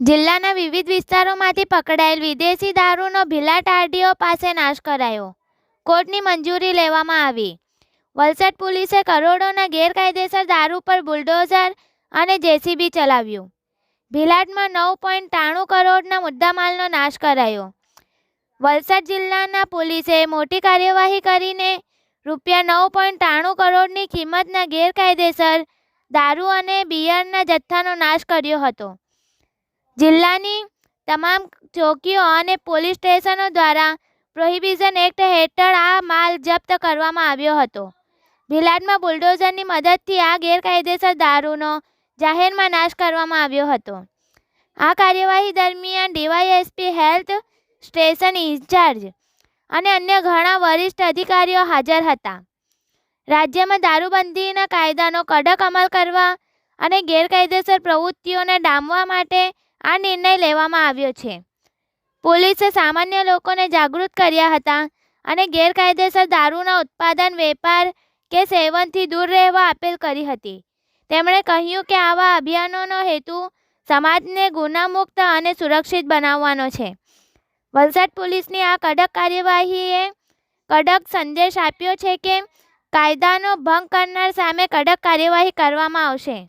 જિલ્લાના વિવિધ વિસ્તારોમાંથી પકડાયેલ વિદેશી દારૂનો ભીલાટ આરડીઓ પાસે નાશ કરાયો. કોર્ટની મંજૂરી લેવામાં આવી. વલસાડ પોલીસે કરોડોના ગેરકાયદેસર દારૂ પર બુલડોઝર અને જેસીબી ચલાવ્યું. ભીલાટમાં નવ પોઈન્ટ ત્રાણું કરોડના મુદ્દામાલનો નાશ કરાયો. વલસાડ જિલ્લાના પોલીસે મોટી કાર્યવાહી કરીને રૂપિયા નવ પોઈન્ટ ત્રાણું કરોડની કિંમતના ગેરકાયદેસર દારૂ અને બિયરના જથ્થાનો નાશ કર્યો હતો. જિલ્લાની તમામ ચોકીઓ અને પોલીસ સ્ટેશનો દ્વારા પ્રોહિબિશન એક્ટ હેઠળ આ માલ જપ્ત કરવામાં આવ્યો હતો. ભીલાડમાં બુલડોઝરની મદદથી આ ગેરકાયદેસર દારૂનો જાહેરમાં નાશ કરવામાં આવ્યો હતો. આ કાર્યવાહી દરમિયાન ડીવાયએસપી હેલ્થ સ્ટેશન ઇન્ચાર્જ અને અન્ય ઘણા વરિષ્ઠ અધિકારીઓ હાજર હતા. રાજ્યમાં દારૂબંધીના કાયદાનો કડક અમલ કરવા અને ગેરકાયદેસર પ્રવૃત્તિઓને ડામવા માટે આ નિર્ણય લેવામાં આવ્યો છે. પોલીસે સામાન્ય લોકોને જાગૃત કર્યા હતા અને ગેરકાયદેસર દારૂના ઉત્પાદન, વેપાર કે સેવનથી દૂર રહેવા અપીલ કરી હતી. તેમણે કહ્યું કે આવા અભિયાનોનો હેતુ સમાજને ગુનામુક્ત અને સુરક્ષિત બનાવવાનો છે. વલસાડ પોલીસની આ કડક કાર્યવાહીએ કડક સંદેશ આપ્યો છે કે કાયદાનો ભંગ કરનાર સામે કડક કાર્યવાહી કરવામાં આવશે.